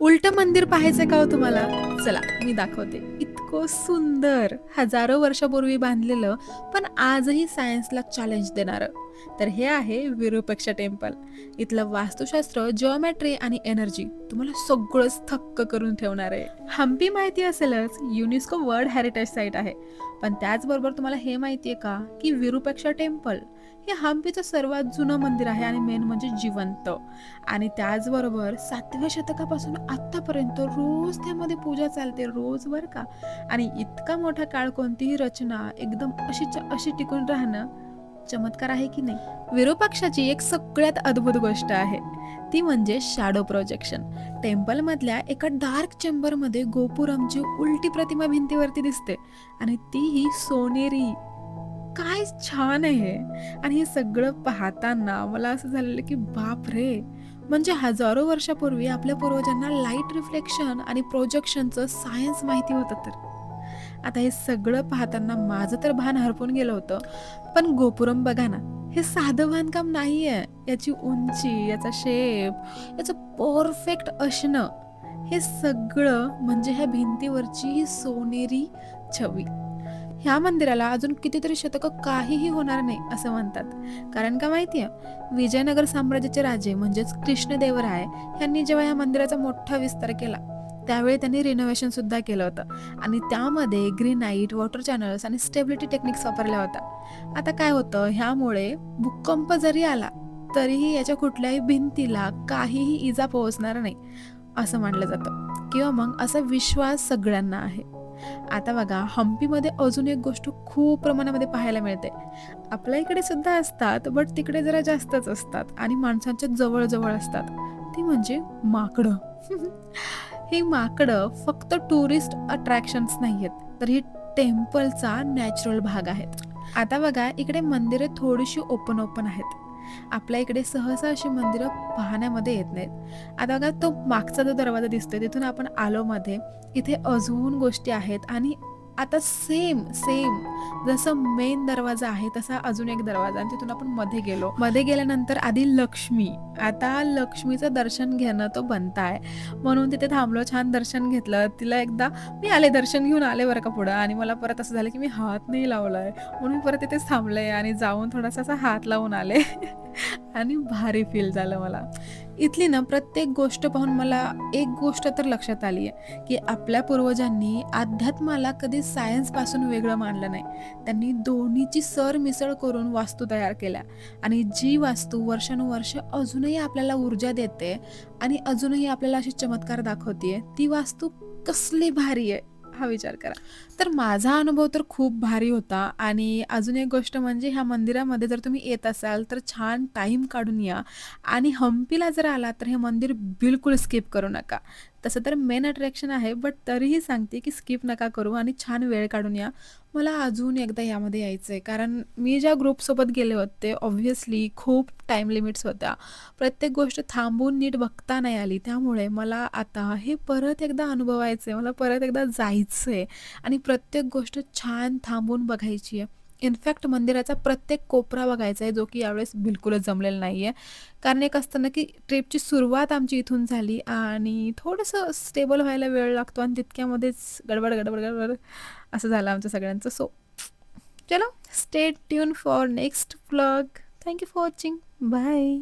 उलटं मंदिर पाहायचंय का हो तुम्हाला? चला मी दाखवते. इतकं सुंदर. हजारो वर्षापूर्वी बांधलेलं पण आजही सायन्सला चॅलेंज देणारं. तर हे आहे विरूपेक्ष टेम्पल. इथलं वास्तुशास्त्र जिओमॅट्री आणि एनर्जी तुम्हाला सगळंच थक्क करून ठेवणार आहे. हम्पी माहिती असेलच युनेस्को वर्ल्ड हेरिटेज साईट आहे. पण त्याचबरोबर तुम्हाला हे माहिती आहे का की विरूपेक्ष टेम्पल हे हम्पीचं सर्वात जुनं मंदिर आहे आणि मेन म्हणजे जिवंत. आणि त्याचबरोबर सातव्या शतकापासून आत्तापर्यंत रोज त्यामध्ये पूजा चालते रोज बर का. आणि इतका मोठा काळ कोणतीही रचना एकदम अशीच्या अशी टिकून राहणं चमत्कार आहे की नाही? विरूपाक्षाची एक सगळ्यात अद्भुत गोष्ट आहे. ती म्हणजे शॅडो प्रोजेक्शन टेम्पलमधल्या एका डार्क चेंबरमध्ये गोपुरमची उलटी प्रतिमा भिंतीवरती दिसते. आणि तीही सोनेरी. काय छान आहे आणि हे सगळं पाहताना मला असं झालेलं की बाप रे म्हणजे हजारो वर्षापूर्वी आपल्या पूर्वजांना लाइट रिफ्लेक्शन आणि प्रोजेक्शनचं सायन्स माहिती होतं तर. आता हे सगळं पाहताना माझं तर भान हरपून गेलं होतं. पण गोपुरम बघा ना हे साधं बांधकाम नाही आहे याची उंची याचा शेप याचं परफेक्ट असणं हे सगळं म्हणजे ह्या भिंतीवरची ही सोनेरी छवी. ह्या मंदिराला अजून कितीतरी शतकं काहीही होणार नाही असं म्हणतात. कारण का माहितीये? विजयनगर साम्राज्याचे राजे म्हणजेच कृष्णदेवराय यांनी जेव्हा या मंदिराचा मोठा विस्तार केला त्यावेळी त्यांनी रिनोव्हेशन सुद्धा केलं होतं. आणि त्यामध्ये ग्रीनाईट वॉटर चॅनल्स आणि स्टेबिलिटी टेक्निक्स वापरल्या होत्या. आता काय होतं? ह्यामुळे भूकंप जरी आला तरीही याच्या कुठल्याही भिंतीला काहीही इजा पोहोचणार नाही असं मानलं जातं. किंवा मग असा विश्वास सगळ्यांना आहे. आता बघा हम्पीमध्ये अजून एक गोष्ट खूप प्रमाणामध्ये पाहायला मिळते. आपल्या इकडे सुद्धा असतात बट तिकडे जरा जास्तच असतात आणि माणसांच्या जवळजवळ असतात. ती म्हणजे माकडं. ही माकडं फक्त टुरिस्ट अट्रॅक्शन्स नाही आहेत तर ही टेम्पलचा नॅचरल भाग आहेत. आता बघा इकडे मंदिरे थोडीशी ओपन ओपन आहेत. आपल्या इकडे सहसा अशी मंदिरं पाहण्यामध्ये येत नाहीत. आता बघा तो मागचा जो दरवाजा दिसतोय तिथून आपण आलो मध्ये इथे अजून गोष्टी आहेत आणि आता सेम सेम जसं मेन दरवाजा आहे तसा अजून एक दरवाजा आणि तिथून आपण मध्ये गेलो. मध्ये गेल्यानंतर आधी लक्ष्मी. आता लक्ष्मीचं दर्शन घेणं तो बनताय. म्हणून तिथे थांबलो छान दर्शन घेतलं. तिला एकदा मी आले दर्शन घेऊन आले बरं का पुढं. आणि मला परत असं झालं की मी हात नाही लावलाय. म्हणून परत तिथेच थांबले आणि जाऊन थोडासा असा हात लावून आले. आणि भारी फील झालं मला. इथली ना प्रत्येक गोष्ट पाहून मला एक गोष्ट तर लक्षात आली आहे की आपल्या पूर्वजांनी अध्यात्माला कधी सायन्सपासून वेगळं मानलं नाही. त्यांनी दोन्हीची सर मिसळ करून वास्तू तयार केल्या. आणि जी वास्तू वर्षानुवर्ष अजूनही आपल्याला ऊर्जा देते आणि अजूनही आपल्याला अशी चमत्कार दाखवते ती वास्तू कसली भारी आहे. हा विचार करा. तर माझा अनुभव तर खूप भारी होता आणि अजून एक गोष्ट म्हणजे ह्या मंदिरामध्ये जर तुम्ही येत असाल तर छान टाईम काढून या. आणि हम्पीला जर आला तर हे मंदिर बिलकुल स्किप करू नका. तसं तर मेन अट्रॅक्शन आहे बट तरीही सांगते की स्किप नका करू आणि छान वेळ काढून या. मला अजून एकदा यामध्ये यायचं आहे कारण मी ज्या ग्रुपसोबत गेले होते ऑब्व्हियसली खूप टाईम लिमिट्स होत्या. प्रत्येक गोष्ट थांबून नीट बघता नाही आली त्यामुळे मला आता हे परत एकदा अनुभवायचं आहे मला परत एकदा जायचं आहे आणि प्रत्येक गोष्ट छान थांबून बघायची आहे. इनफॅक्ट मंदिराचा प्रत्येक कोपरा बघायचा आहे जो की यावेळेस बिलकुलच जमलेला नाही आहे कारण एक असतं ना की ट्रिपची सुरुवात आमची इथून झाली आणि थोडंसं स्टेबल व्हायला वेळ लागतो आणि तितक्यामध्येच गडबड गडबड गडबड असं झालं आमचं सगळ्यांचं. सो चलो stay tune for next vlog thank you for watching bye